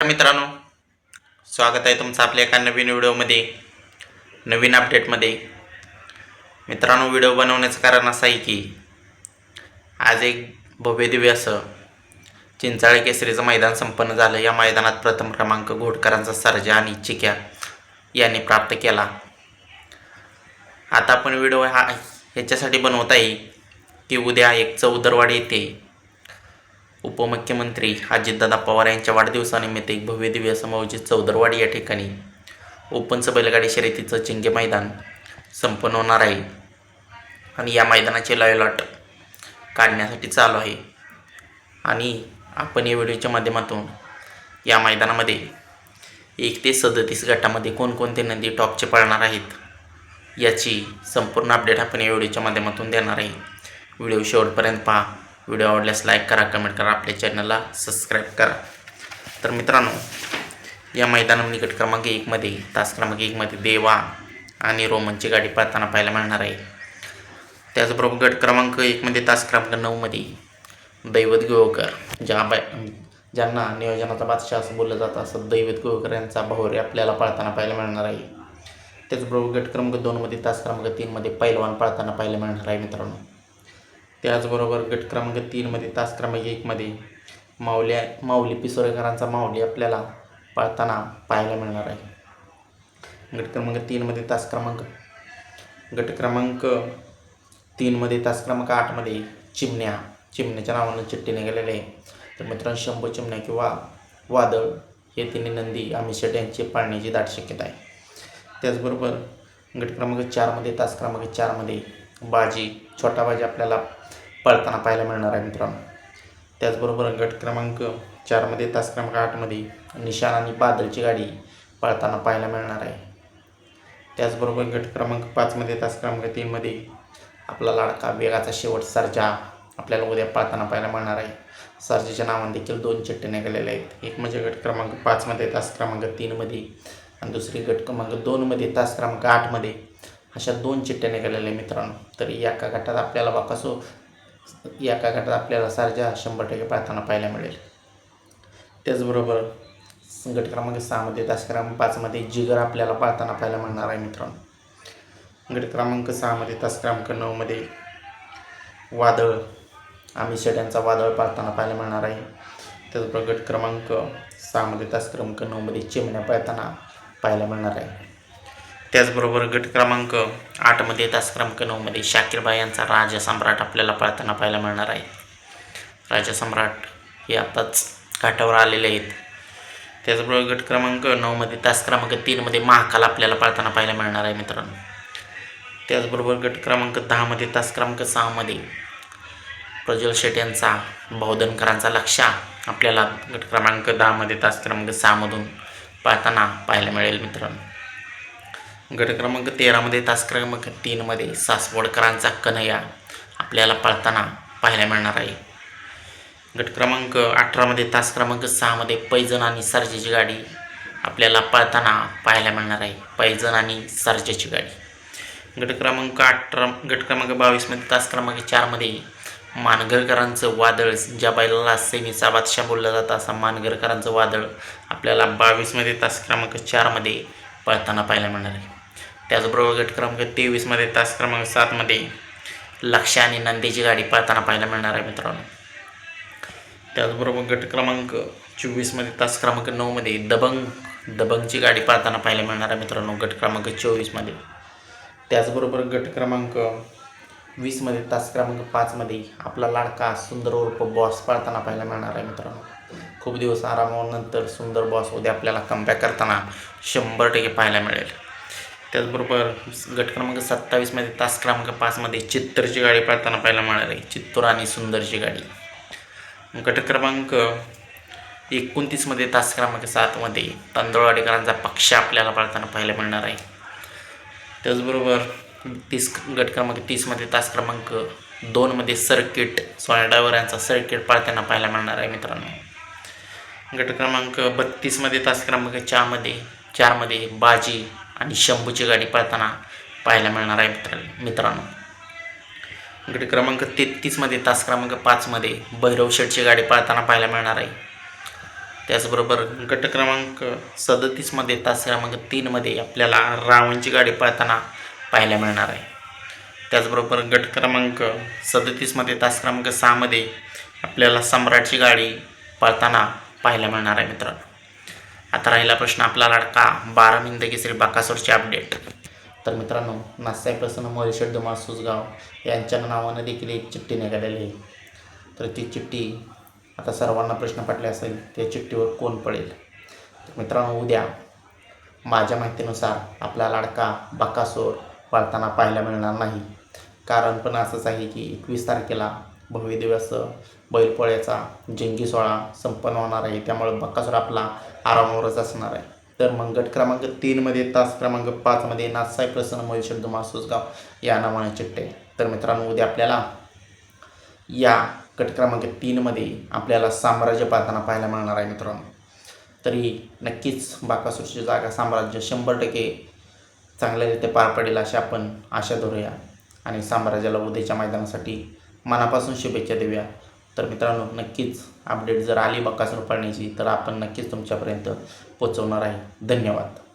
मित्रांनो स्वागत आहे तुमचं आपल्या एका नवीन व्हिडिओमध्ये नवीन अपडेटमध्ये मित्रांनो व्हिडिओ बनवण्याचं कारण असं आहे की आज एक भव्यदिव्य असं चिंचाळे केसरीचं मैदान संपन्न झालं. या मैदानात प्रथम क्रमांक घोटकरांचा सर्जा आणि चिक्या यांनी प्राप्त केला. आता आपण व्हिडिओ हा ह्याच्यासाठी बनवत आहे की उद्या एक चौदरवाडी येथे उपमुख्यमंत्री अजितदादा पवार यांच्या वाढदिवसानिमित्त एक भव्य दिव्य समायोजित चौदरवाडी या ठिकाणी ओपनचं बैलगाडी शर्यतीचं चिंगे मैदान संपन्न होणार आहे. आणि या मैदानाचे लाईव्ह लॉट काढण्यासाठी चालू आहे. आणि आपण या व्हिडिओच्या माध्यमातून या मैदानामध्ये एक ते सदतीस गटामध्ये कोणकोणते नदी टॉपचे पळणार आहेत याची संपूर्ण अपडेट आपण या व्हिडिओच्या माध्यमातून देणार आहे. व्हिडिओ शेवटपर्यंत पहा. व्हिडिओ आवडल्यास लाईक करा कमेंट करा आपल्या चॅनलला सबस्क्राईब करा. तर मित्रांनो या मैदानामध्ये गट क्रमांक एकमध्ये तास क्रमांक एकमध्ये देवा आणि रोमनची गाडी पळताना पाहायला मिळणार आहे. त्याचबरोबर गट क्रमांक एकमध्ये तास क्रमांक नऊमध्ये दैवत गोळकर ज्या बाय ज्यांना नियोजनाचा बादशाह असं बोललं जातं असं दैवत गोळकर यांचा भाऊरे आपल्याला पळताना पाहायला मिळणार आहे. त्याचबरोबर गट क्रमांक दोनमध्ये तास क्रमांक तीनमध्ये पैलवान पळताना पाहायला मिळणार आहे मित्रांनो. त्याचबरोबर गट क्रमांक तीनमध्ये तास क्रमांक एकमध्ये माऊल्या माऊली पिसोरेकरांचा माऊली आपल्याला पळताना पाहायला मिळणार आहे. गट क्रमांक तीनमध्ये तास क्रमांक गट क्रमांक तीनमध्ये तास क्रमांक आठमध्ये चिमण्या चिमण्याच्या नावानं चिठ्ठी निघालेली आहे. तर मित्रांनो शंभू चिमण्या किंवा वादळ हे तिन्ही नंदी अमित शेट यांची पाळण्याची दाट शक्यता आहे. त्याचबरोबर गट क्रमांक चारमध्ये तास क्रमांक चारमध्ये बाजी छोटा बाजी आपल्याला पळताना पाहायला मिळणार आहे मित्रांनो. त्याचबरोबर गट क्रमांक चारमध्ये तास क्रमांक आठमध्ये निशाण आणि बादलची गाडी पळताना पाहायला मिळणार आहे. त्याचबरोबर गट क्रमांक पाचमध्ये तास क्रमांक तीनमध्ये आपला लाडका वेगाचा शेवट सर्जा आपल्याला उद्या पळताना पाहायला मिळणार आहे. सर्जेच्या नावाने देखील दोन चिठ्ठे निघालेले आहेत. एक म्हणजे गट क्रमांक पाचमध्ये तास क्रमांक तीनमध्ये आणि दुसरी गट क्रमांक दोनमध्ये तास क्रमांक आठमध्ये अशा दोन चिट्ट्या निघालेल्या आहे मित्रांनो. तर एका गटात आपल्याला बाकासो एका गटात आपल्याला सारजा शंभर टक्के पाहताना पाहायला मिळेल. त्याचबरोबर गट क्रमांक सहामध्ये तास क्रमांक पाचमध्ये जिगर आपल्याला पाहताना पाहायला मिळणार आहे मित्रांनो. गट क्रमांक सहामध्ये तास क्रमांक नऊमध्ये वादळ आम्ही शेड्यांचा वादळ पाळताना पाहायला मिळणार आहे. त्याचबरोबर गट क्रमांक सहामध्ये तास क्रमांक नऊमध्ये चिमण्या पाळताना पाहायला मिळणार आहे. त्याचबरोबर गट क्रमांक आठमध्ये तास क्रमांक नऊमध्ये शाकीरबाई यांचा राजा सम्राट आपल्याला पाळताना पाहायला मिळणार आहे. राजा सम्राट हे आताच घाटावर आलेले आहेत. त्याचबरोबर गट क्रमांक नऊमध्ये तास क्रमांक तीनमध्ये महाकाल आपल्याला पाळताना पाहायला मिळणार आहे मित्रांनो. त्याचबरोबर गट क्रमांक दहामध्ये तास क्रमांक सहामध्ये प्रज्वल शेट यांचा बहुधनकरांचा लक्ष आपल्याला गट क्रमांक दहामध्ये तास क्रमांक सहामधून पाहताना पाहायला मिळेल मित्रांनो. गट क्रमांक तेरामध्ये तास क्रमांक तीनमध्ये सासवडकरांचा कन्हैया आपल्याला पळताना पाहायला मिळणार आहे. गट क्रमांक अठरामध्ये तास क्रमांक सहामध्ये पैजण आणि सर्जेची गाडी आपल्याला पळताना पाहायला मिळणार आहे. पैजण आणि सर्जेची गाडी. गट क्रमांक अठरा गट क्रमांक बावीसमध्ये तास क्रमांक चारमध्ये मानगरकरांचं वादळ ज्या बैलाला सेमीचा बादशाह बोलला जातं असा मानगरकरांचं वादळ आपल्याला बावीसमध्ये तास क्रमांक चारमध्ये पळताना पाहायला मिळणार आहे. त्याचबरोबर गट क्रमांक तेवीसमध्ये तास क्रमांक सातमध्ये लक्ष आणि नंदीची गाडी पळताना पाहायला मिळणार आहे मित्रांनो. त्याचबरोबर गट क्रमांक चोवीसमध्ये तास क्रमांक नऊमध्ये दबंग दबंगची गाडी पळताना पाहायला मिळणार आहे मित्रांनो गट क्रमांक चोवीसमध्ये त्याचबरोबर गट क्रमांक वीसमध्ये तास क्रमांक पाचमध्ये आपला लाडका सुंदर उर्फ बॉस पळताना पाहायला मिळणार आहे मित्रांनो. खूप दिवस आरामानंतर सुंदर बॉस उद्या आपल्याला कमबॅक करताना शंभर टक्के पाहायला मिळेल. त्याचबरोबर गट क्रमांक सत्तावीसमध्ये तास क्रमांक पाचमध्ये चित्तरची गाडी पळताना पाहायला मिळणार आहे. चित्तूर आणि सुंदरची गाडी. गट क्रमांक एकोणतीसमध्ये तास क्रमांक सातमध्ये तांदळवाडीकरांचा पक्ष आपल्याला पळताना पाहायला मिळणार आहे. त्याचबरोबर तीस गट क्रमांक तीसमध्ये तास क्रमांक दोनमध्ये सर्किट सोळा डायवर यांचा सर्किट पाळताना पाहायला मिळणार आहे मित्रांनो. गट क्रमांक बत्तीसमध्ये तास क्रमांक चारमध्ये चारमध्ये बाजी आणि शंभूची गाडी पळताना पाहायला मिळणार आहे मित्र मित्रांनो. गट क्रमांक तेहतीसमध्ये तास क्रमांक पाचमध्ये भैरव शेठची गाडी पळताना पाहायला मिळणार आहे. त्याचबरोबर गट क्रमांक सदतीसमध्ये तास क्रमांक तीनमध्ये आपल्याला रावणची गाडी पळताना पाहायला मिळणार आहे. त्याचबरोबर गट क्रमांक सदतीसमध्ये तास क्रमांक सहामध्ये आपल्याला सम्राटची गाडी पळताना पाहायला मिळणार आहे मित्रांनो. आता राहिला प्रश्न आपला लाडका बारा मिंद केसरी बाकासोरचे अपडेट तर मित्रांनो नासाई प्रसन्न मोरेश्वर दुमाळ सुसगाव यांच्या नावानं देखील एक चिठ्ठी निघालेली आहे. तर ती चिठ्ठी आता सर्वांना प्रश्न पडले असेल त्या चिठ्ठीवर कोण पडेल? तर मित्रांनो उद्या माझ्या माहितीनुसार आपला लाडका बाकासोर पळताना पाहायला मिळणार नाही. कारण पण असंच आहे की एकवीस तारखेला भव्य दिवस बैलपोळ्याचा जंगी सोहळा संपन्न होणार आहे. त्यामुळे बक्कासूर आपला आरामावरच असणार आहे. तर मग गट क्रमांक तीनमध्ये तास क्रमांक पाचमध्ये नाथसाई प्रसन्न महेश्वर दुमा सुसगाव या नावाने चिट्टे तर मित्रांनो उद्या आपल्याला या गट क्रमांक तीनमध्ये आपल्याला साम्राज्य पाहताना पाहायला मिळणार आहे मित्रांनो. तरी नक्कीच बाकासूरची जागा साम्राज्य शंभर टक्के चांगल्यारीत्या पार पडेल अशी आपण आशा धरूया. आणि साम्राज्याला उद्याच्या मैदानासाठी मनापासून शुभेच्छा देऊया. तर मित्रांनो नक्कीच अपडेट जर आली बकासूर पडण्याची तर आपण नक्कीच तुमच्यापर्यंत पोचवणार आहे. धन्यवाद.